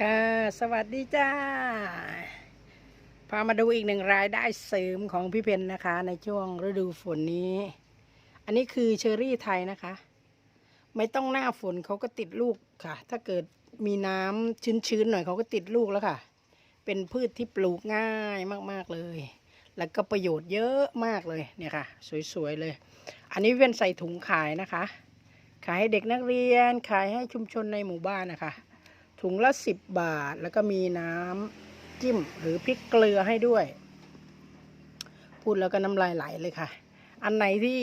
ค่ะสวัสดีจ้า พามาดูอีกหนึ่งรายได้เสริมของพี่เพนนะคะ ในช่วงฤดูฝนนี้ อันนี้คือเชอรี่ไทยนะคะ ไม่ต้องหน้าฝนเขาก็ติดลูกค่ะ ถ้าเกิดมีน้ำชื้นๆหน่อยเขาก็ติดลูกแล้วค่ะ เป็นพืชที่ปลูกง่ายมากๆเลย แล้วก็ประโยชน์เยอะมากเลยเนี่ยค่ะ สวยๆเลย อันนี้เป็นใส่ถุงขายนะคะ ขายให้เด็กนักเรียนขายให้ชุมชนในหมู่บ้านนะคะ ถุงละสิบบาท แล้วก็มีน้ำจิ้มหรือพริกเกลือให้ด้วย พูดแล้วก็น้ำลายไหลเลยค่ะ อันไหนที่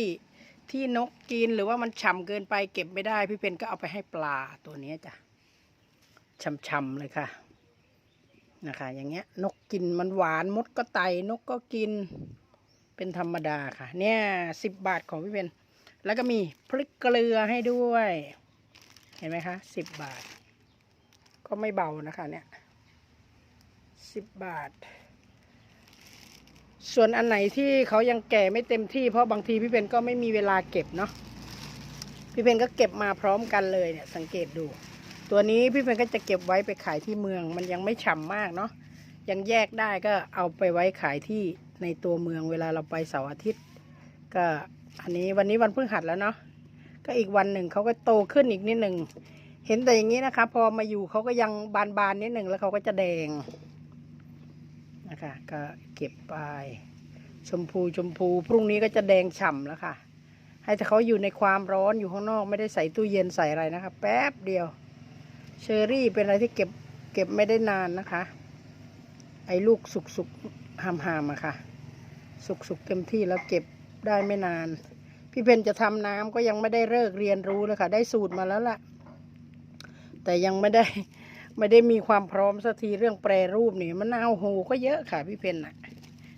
ที่นกกินหรือว่ามันฉ่ำเกินไปเก็บไม่ได้ พี่เพนก็เอาไปให้ปลาตัวนี้จ้ะช่ำๆเลยค่ะนะคะ อย่างเงี้ย นกกินมันหวานมดก็ไตนกก็กินเป็นธรรมดาค่ะ เนี่ยสิบบาทของพี่เพนแล้วก็มีพริกเกลือให้ด้วย เห็นไหมคะสิบบาท ก็ไม่เบานะคะเนี่ยสิบบาท ส่วนอันไหนที่เขายังแก่ไม่เต็มที่เพราะบางทีพี่เพนก็ไม่มีเวลาเก็บเนาะพี่เพนก็เก็บมาพร้อมกันเลยเนี่ย สังเกตดู ตัวนี้พี่เพนก็จะเก็บไว้ไปขายที่เมือง มันยังไม่ฉ่ำมากเนาะยังแยกได้ก็เอาไปไว้ขายที่ในตัวเมืองเวลาเราไปเสาร์อาทิตย์ ก็อันนี้วันนี้วันพฤหัสแล้วเนาะก็อีกวันหนึ่งเขาก็โตขึ้นอีกนิดหนึ่ง เห็นแต่อย่างนี้นะคะ พอมาอยู่เขาก็ยังบานๆนิดหนึ่งแล้วเขาก็จะแดงนะคะ ก็เก็บไป ชมพูชมพูพรุ่งนี้ก็จะแดงฉ่ำแล้วค่ะ ให้แต่เขาอยู่ในความร้อนอยู่ข้างนอกไม่ได้ใส่ตู้เย็นใส่อะไรนะคะ แป๊บเดียว เชอรี่เป็นอะไรที่เก็บเก็บไม่ได้นานนะคะ ไอ้ลูกสุกสุกหามหามๆอะค่ะ สุกสุกเต็มที่แล้วเก็บได้ไม่นาน พี่เพนจะทำน้ำก็ยังไม่ได้เลิกเรียนรู้เลยค่ะ ได้สูตรมาแล้วล่ะ แต่ยังไม่ได้ไม่ได้มีความพร้อมสักทีเรื่องแปรรูปนี่มะนาวโหก็เยอะค่ะพี่เพนน่ะ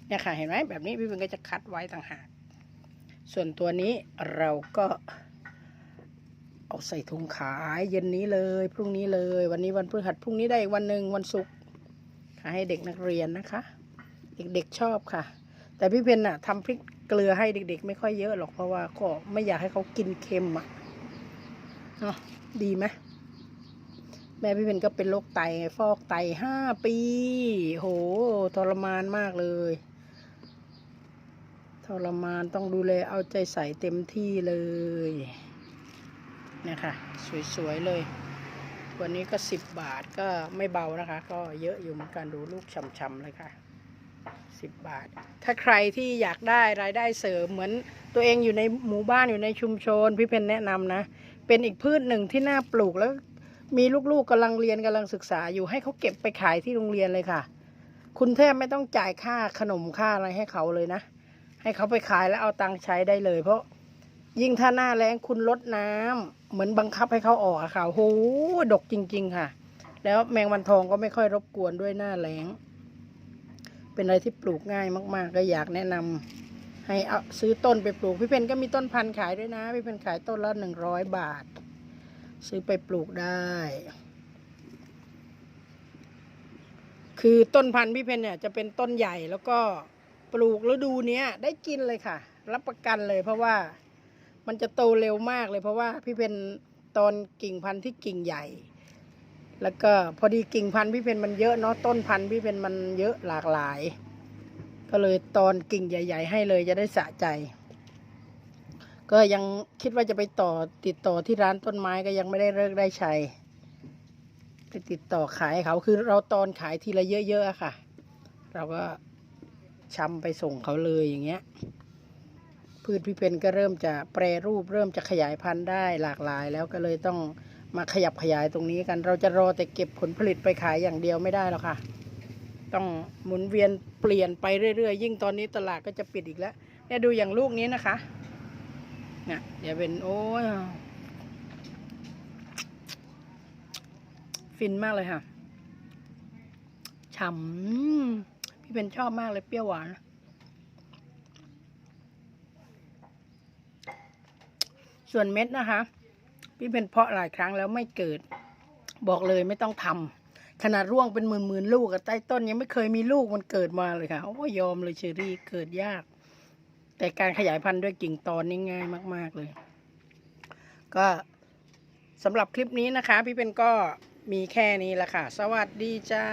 เนี่ยค่ะเห็นไหมแบบนี้พี่เพนก็จะคัดไว้ต่างหากส่วนตัวนี้เราก็เอาใส่ถุงขายเย็นนี้เลย พรุ่งนี้เลย วันนี้วันพฤหัสพรุ่งนี้ได้อีกวันหนึ่งวันศุกร์ขายให้เด็กนักเรียนนะคะ เด็กๆชอบค่ะ แต่พี่เพนน่ะทำพริกเกลือให้เด็ก ๆ ไม่ค่อยเยอะหรอกเพราะว่าก็ไม่อยากให้เขากินเค็มอะเนาะดีไหม แม่พี่เพนก็เป็นโรคไตฟอกไตห้าปี โหทรมานมากเลยทรมานต้องดูแลเอาใจใส่เต็มที่เลยนี่ยค่ะสวยๆเลย วันนี้ก็สิบบาทก็ไม่เบานะคะ ก็เยอะอยู่เหมือนกันดูลูกช่ำๆเลยค่ะสิบบาท ถ้าใครที่อยากได้รายได้เสริมเหมือนตัวเองอยู่ในหมู่บ้านอยู่ในชุมชน พี่เพนแนะนำนะ เป็นอีกพืชหนึ่งที่น่าปลูกแล้ว มีลูกๆกำลังเรียนกำลังศึกษาอยู่ให้เขาเก็บไปขายที่โรงเรียนเลยค่ะ คุณแทบไม่ต้องจ่ายค่าขนมค่าอะไรให้เขาเลยนะ ให้เขาไปขายแล้วเอาตังค์ใช้ได้เลย เพราะยิ่งถ้าหน้าแรงคุณลดน้ำเหมือนบังคับให้เขาออกอะค่ะโหดกจริง ๆ ค่ะ แล้วแมงวันทองก็ไม่ค่อยรบกวนด้วยหน้าแรงเป็นอะไรที่ปลูกง่ายมาก ๆ ก็อยากแนะนำให้เอาซื้อต้นไปปลูก พี่เพนก็มีต้นพันธุ์ขายด้วยนะ พี่เพนขายต้นละหนึ่งร้อยบาท ซื้อไปปลูกได้ คือต้นพันธุ์พี่เพนเนี่ยจะเป็นต้นใหญ่แล้วก็ปลูกฤดูเนี้ย ได้กินเลยค่ะ รับประกันเลย เพราะว่ามันจะโตเร็วมากเลย เพราะว่าพี่เพนตอนกิ่งพันธุ์ที่กิ่งใหญ่ แล้วก็พอดีกิ่งพันธุ์พี่เพนมันเยอะเนาะต้นพันธุ์พี่เพนมันเยอะหลากหลาย ก็เลยตอนกิ่งใหญ่ ๆ ให้เลยจะได้สะใจ ก็ยังคิดว่าจะไปต่อติดต่อที่ร้านต้นไม้ก็ยังไม่ได้เลิกได้ใช้ไปติดต่อขายเขาคือเราตอนขายทีละเยอะๆค่ะ เราก็ชำไปส่งเขาเลยอย่างเงี้ย พืชพี่เพนก็เริ่มจะแปรรูปเริ่มจะขยายพันธุ์ได้หลากหลาย แล้วก็เลยต้องมาขยับขยายตรงนี้กัน เราจะรอแต่เก็บผลผลิตไปขายอย่างเดียวไม่ได้หรอกค่ะ ต้องหมุนเวียนเปลี่ยนไปเรื่อยๆ ยิ่งตอนนี้ตลาดก็จะปิดอีกแล้วเนี่ยดูอย่างลูกนี้นะคะ เนี่ยเดี๋ยวเป็นโอ้ยฟินมากเลยค่ะฉ่ำพี่เป็นชอบมากเลยเปรี้ยวหวานส่วนเม็ดนะคะ พี่เป็นเพาะหลายครั้งแล้วไม่เกิด บอกเลยไม่ต้องทำขนาดร่วงเป็นหมื่นหมื่นๆลูกอะใต้ต้นยังไม่เคยมีลูกมันเกิดมาเลยค่ะโอ้ยอมเลยเชอรี่เกิดยาก แต่การขยายพันธุ์ด้วยกิ่งตอนนี่ง่ายมาก ๆ เลย ก็สำหรับคลิปนี้นะคะ พี่เป็นก็มีแค่นี้ละค่ะ สวัสดีจ้า